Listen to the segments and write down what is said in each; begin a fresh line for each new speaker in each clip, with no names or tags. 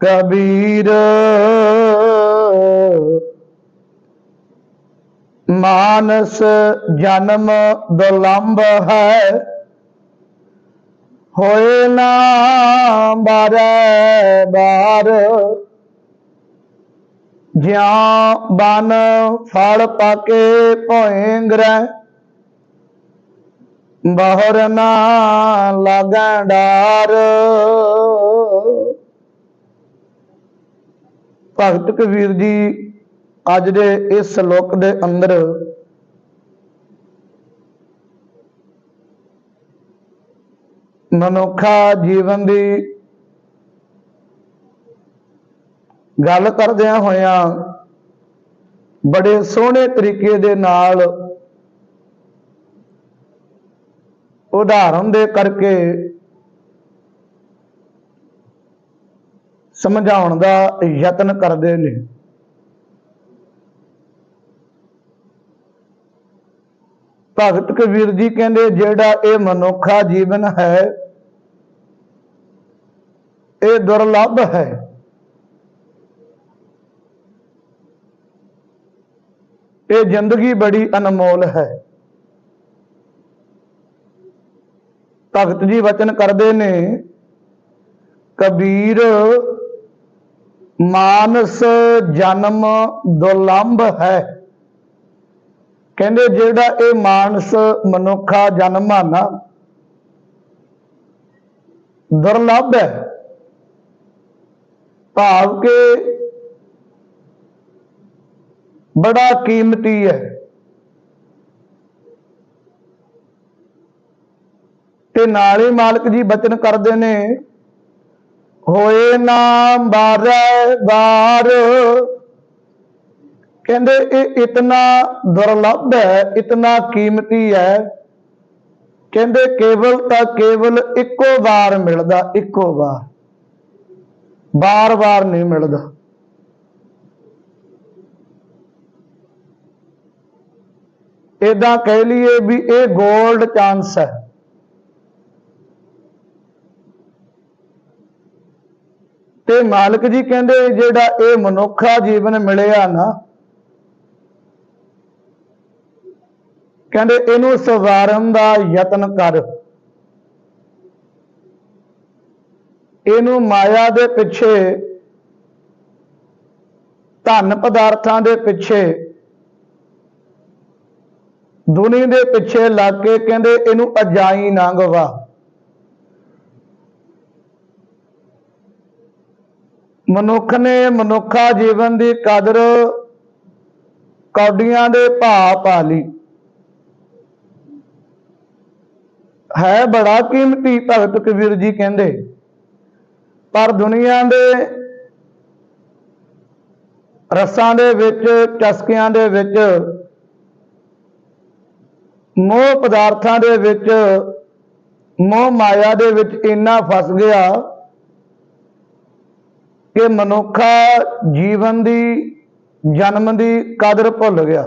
ਕਬੀਰ। ਮਾਨਸ ਜਨਮ ਦੁਲੰਭ ਹੈ, ਹੋਏ ਨਾ ਬਾਰੇ ਬਾਰ। ਜਿਆ ਬਨ ਫਲ ਪਾਕੇ ਭੋਏਂਗਰੈ ਬਹਰ ਨਾ ਲਾਗੈ ਡਾਰ। ਭਗਤ ਕਬੀਰ ਜੀ ਅੱਜ ਦੇ ਇਸ ਸ਼ਲੋਕ ਦੇ ਅੰਦਰ ਮਨੁੱਖਾ ਜੀਵਨ ਦੀ ਗੱਲ ਕਰਦਿਆਂ ਹੋਇਆਂ ਬੜੇ ਸੋਹਣੇ ਤਰੀਕੇ ਦੇ ਨਾਲ ਉਦਾਹਰਨ ਦੇ ਕਰਕੇ ਸਮਝਾਉਣ ਦਾ ਯਤਨ ਕਰਦੇ ਨੇ। ਭਗਤ ਕਬੀਰ ਜੀ ਕਹਿੰਦੇ, ਜਿਹੜਾ ਇਹ ਮਨੁੱਖਾ ਜੀਵਨ ਹੈ, ਇਹ ਦੁਰਲੱਭ ਹੈ। ਇਹ ਜ਼ਿੰਦਗੀ ਬੜੀ ਅਨਮੋਲ ਹੈ। ਭਗਤ ਜੀ ਵਚਨ ਕਰਦੇ ਨੇ, ਕਬੀਰ ਮਾਨਸ ਜਨਮ ਦੁਰਲੰਭ ਹੈ। ਕਹਿੰਦੇ ਜਿਹੜਾ ਇਹ ਮਾਨਸ ਮਨੁੱਖਾ ਜਨਮ ਆ ਨਾ, ਦੁਰਲੱਭ ਹੈ। ਭਾਵ ਕਿ ਬੜਾ ਕੀਮਤੀ ਹੈ। ਤੇ ਨਾਲ ਹੀ ਮਾਲਕ ਜੀ ਬਚਨ ਕਰਦੇ ਨੇ ਹੋਏ ਨਾਮ ਬਾਰੇ ਬਾਰ ਕਹਿੰਦੇ, ਇਹ ਇਤਨਾ ਦੁਰਲੱਭ ਹੈ, ਇਤਨਾ ਕੀਮਤੀ ਹੈ। ਕਹਿੰਦੇ, ਕੇਵਲ ਤਾਂ ਕੇਵਲ ਇੱਕੋ ਵਾਰ ਮਿਲਦਾ, ਇੱਕੋ ਵਾਰ। ਬਾਰ-ਬਾਰ ਨਹੀਂ ਮਿਲਦਾ। ਇਦਾਂ ਕਹਿ ਲਈਏ ਵੀ ਇਹ 골ਡ ਚਾਂਸ ਹੈ। ਤੇ ਮਾਲਕ ਜੀ ਕਹਿੰਦੇ ਜਿਹੜਾ ਇਹ ਮਨੁੱਖਾ ਜੀਵਨ ਮਿਲਿਆ ਨਾ, ਕਹਿੰਦੇ ਇਹਨੂੰ ਸਵਾਰਨ ਦਾ ਯਤਨ ਕਰ। ਇਹਨੂੰ ਮਾਇਆ ਦੇ ਪਿੱਛੇ, ਧਨ ਪਦਾਰਥਾਂ ਦੇ ਪਿੱਛੇ, ਦੁਨੀ ਦੇ ਪਿੱਛੇ ਲੱਗ ਕੇ ਕਹਿੰਦੇ ਇਹਨੂੰ ਅਜਾਈ ਨਾ ਗਵਾ। ਮਨੁੱਖ ਨੇ ਮਨੁੱਖਾ ਜੀਵਨ ਦੀ ਕਦਰ ਕੌਡੀਆਂ ਦੇ ਭਾ ਪਾ ਲਈ। ਹੈ ਬੜਾ ਕੀਮਤੀ ਭਗਤ ਕਬੀਰ ਜੀ ਕਹਿੰਦੇ, ਪਰ ਦੁਨੀਆ ਦੇ ਰਸਾਂ ਦੇ ਵਿੱਚ, ਚਸਕਿਆਂ ਦੇ ਵਿੱਚ, ਮੋਹ ਪਦਾਰਥਾਂ ਦੇ ਵਿੱਚ, ਮੋਹ ਮਾਇਆ ਦੇ ਵਿੱਚ ਇੰਨਾ ਫਸ ਗਿਆ ਕਿ ਮਨੁੱਖਾ ਜੀਵਨ ਦੀ, ਜਨਮ ਦੀ ਕਦਰ ਭੁੱਲ ਗਿਆ।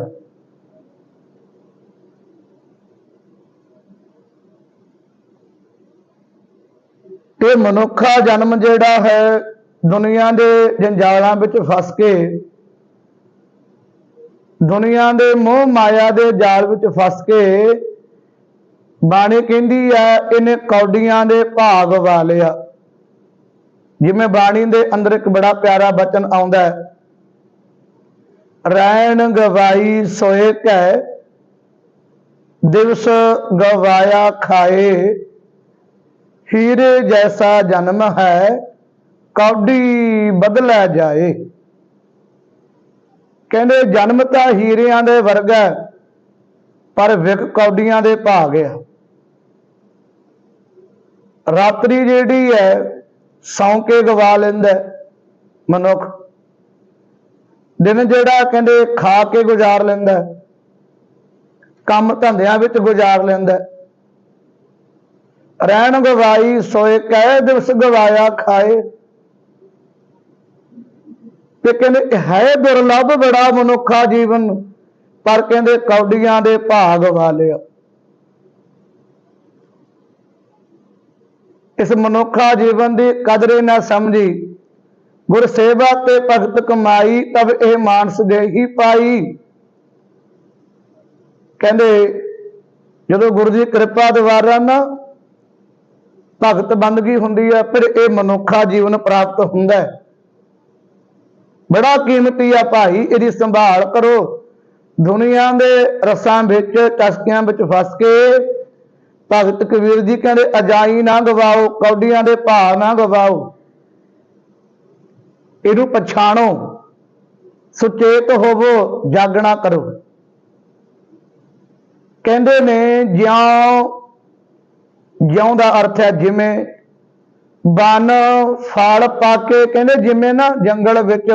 ਇਹ ਮਨੁੱਖਾ ਜਨਮ ਜਿਹੜਾ ਹੈ, ਦੁਨੀਆ ਦੇ ਜੰਜਾਲਾਂ ਵਿੱਚ ਫਸ ਕੇ, ਦੁਨੀਆ ਦੇ ਮੋਹ ਮਾਇਆ ਦੇ ਜਾਲ ਵਿੱਚ ਫਸ ਕੇ, ਬਾਣੀ ਕਹਿੰਦੀ ਹੈ, ਇਹਨੇ ਕੌਡੀਆਂ ਦੇ ਭਾਗ ਵਾਲਿਆ। ਜਿਵੇਂ ਬਾਣੀ ਦੇ ਅੰਦਰ ਇੱਕ ਬੜਾ ਪਿਆਰਾ ਬਚਨ ਆਉਂਦਾ ਹੈ ਰੈਣ ਗਵਾਈ ਸੋਏ ਕੈ ਦਿਵਸ ਗਵਾਇਆ ਖਾਏ, ਹੀਰੇ ਜੈਸਾ ਜਨਮ ਹੈ, ਕੌਡੀ ਬਦਲਿਆ ਜਾਏ। ਕਹਿੰਦੇ, ਜਨਮ ਤਾਂ ਹੀਰਿਆਂ ਦੇ ਵਰਗਾ ਪਰ ਵਿਕ ਕੌਡੀਆਂ ਦੇ ਭਾਗ ਆ। ਰਾਤਰੀ ਜਿਹੜੀ ਹੈ ਸੌਂ ਕੇ ਗਵਾ ਲੈਂਦਾ ਮਨੁੱਖ। ਦਿਨ ਜਿਹੜਾ ਕਹਿੰਦੇ ਖਾ ਕੇ ਗੁਜ਼ਾਰ ਲੈਂਦਾ ਕੰਮ ਧੰਦਿਆਂ ਵਿੱਚ ਗੁਜ਼ਾਰ ਲੈਂਦਾ ਰਹਿਣ ਗਵਾਈ ਸੋਏ, ਕਹਿ ਦਿਵਸ ਗਵਾਇਆ ਖਾਏ। ਤੇ ਕਹਿੰਦੇ ਹੈ ਦੁਰਲੱਭ ਬੜਾ ਮਨੁੱਖਾ ਜੀਵਨ, ਪਰ ਕਹਿੰਦੇ ਕੌਡੀਆਂ ਦੇ ਭਾਗ ਵਾਲਿਆ। ਇਸ ਮਨੁੱਖਾ ਜੀਵਨ ਦੀ ਕਦਰ ਨਾ ਸਮਝੀ। ਗੁਰ ਸੇਵਾ ਤੇ ਭਗਤ ਕਮਾਈ, ਤਬ ਇਹ ਮਾਨਸ ਦੇ ਪਾਈ। ਕਹਿੰਦੇ, ਜਦੋਂ ਗੁਰੂ ਦੀ ਕਿਰਪਾ ਦੁਆਰਾ ਨਾ ਭਗਤ ਬੰਦਗੀ ਹੁੰਦੀ ਹੈ ਫਿਰ ਇਹ ਮਨੁੱਖਾ ਜੀਵਨ ਪ੍ਰਾਪਤ ਹੁੰਦਾ ਹੈ। ਬੜਾ ਕੀਮਤੀ ਆ ਭਾਈ, ਇਹਦੀ ਸੰਭਾਲ ਕਰੋ। ਦੁਨੀਆ ਦੇ ਰਸਾਂ ਵਿੱਚ, ਟਸਕਿਆਂ ਵਿੱਚ ਫਸ ਕੇ ਭਗਤ ਕਬੀਰ ਜੀ ਕਹਿੰਦੇ, ਅਜਾਈ ਨਾ ਗਵਾਓ, ਕੌਡੀਆਂ ਦੇ ਭਾਅ ਨਾ ਗਵਾਓ। ਇਹਨੂੰ ਪਛਾਣੋ, ਸੁਚੇਤ ਹੋਵੋ, ਜਾਗਣਾ ਕਰੋ। ਕਹਿੰਦੇ ਨੇ, ਜਿਉਂ ਜਿਉਂ ਦਾ ਅਰਥ ਹੈ ਜਿਵੇਂ, ਬਨ ਫਲ ਪਾ ਕੇ ਕਹਿੰਦੇ ਜਿਵੇਂ ਨਾ, ਜੰਗਲ ਵਿੱਚ।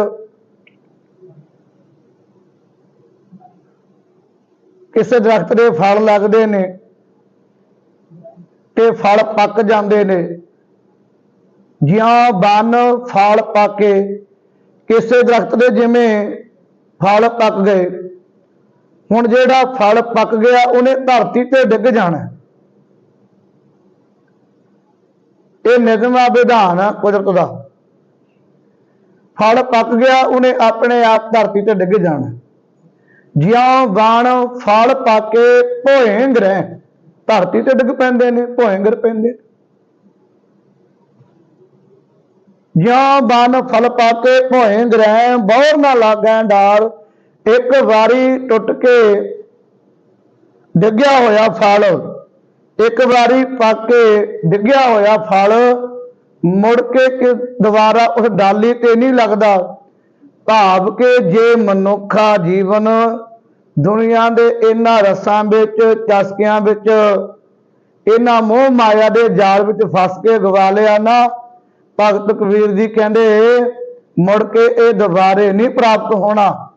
ਕਿਸੇ ਦਰਖਤ ਦੇ ਫਲ ਲੱਗਦੇ ਨੇ ਤੇ ਫਲ ਪੱਕ ਜਾਂਦੇ ਨੇ। ਜਿਉਂ ਬਨ ਫਲ ਪਾ ਕੇ ਕਿਸੇ ਦਰਖਤ ਦੇ ਜਿਵੇਂ ਫਲ ਪੱਕ ਗਏ। ਹੁਣ ਜਿਹੜਾ ਫਲ ਪੱਕ ਗਿਆ, ਉਹਨੇ ਧਰਤੀ ਤੇ ਡਿੱਗ ਜਾਣਾ। ਇਹ ਨਿਯਮਾ ਵਿਧਾਨ ਆ ਕੁਦਰਤ ਦਾ। ਫਲ ਪੱਕ ਗਿਆ, ਉਹਨੇ ਆਪਣੇ ਆਪ ਧਰਤੀ ਤੇ ਡਿੱਗ ਜਾਣਾ। ਜਿਉਂ ਬਾਣ ਫਲ ਪਾ ਕੇ ਭੋਏਂਗ ਰਹਿ ਧਰਤੀ ਤੇ ਡਿੱਗ ਪੈਂਦੇ ਨੇ ਭੋਏਂਗਰ ਪੈਂਦੇ। ਜਿਉਂ ਬਾਣ ਫਲ ਪਾ ਕੇ ਰਹਿ, ਬੌਰ ਨਾ ਲਾਗੈ ਡਾਲ, ਇੱਕ ਵਾਰੀ ਟੁੱਟ ਕੇ ਡਿੱਗਿਆ ਹੋਇਆ ਫਲ, ਇੱਕ ਵਾਰੀ ਪੱਕ ਕੇ ਡਿੱਗਿਆ ਹੋਇਆ ਫਲ, ਮੁੜ ਕੇ ਕਿ ਦੁਬਾਰਾ ਉਸ ਡਾਲੀ ਤੇ ਨਹੀਂ ਲੱਗਦਾ। ਭਾਵ ਕਿ ਜੇ ਮਨੁੱਖਾ ਜੀਵਨ ਦੁਨੀਆ ਦੇ ਇਹਨਾਂ ਰਸਾਂ ਵਿੱਚ, ਚਸਕਿਆਂ ਵਿੱਚ, ਇਹਨਾਂ ਮੋਹ ਮਾਇਆ ਦੇ ਜਾਲ ਵਿੱਚ ਫਸ ਕੇ ਗਵਾ ਲਿਆ ਨਾ। ਭਗਤ ਕਬੀਰ ਜੀ ਕਹਿੰਦੇ, ਮੁੜ ਕੇ ਇਹ ਦੁਬਾਰੇ ਨਹੀਂ ਪ੍ਰਾਪਤ ਹੋਣਾ।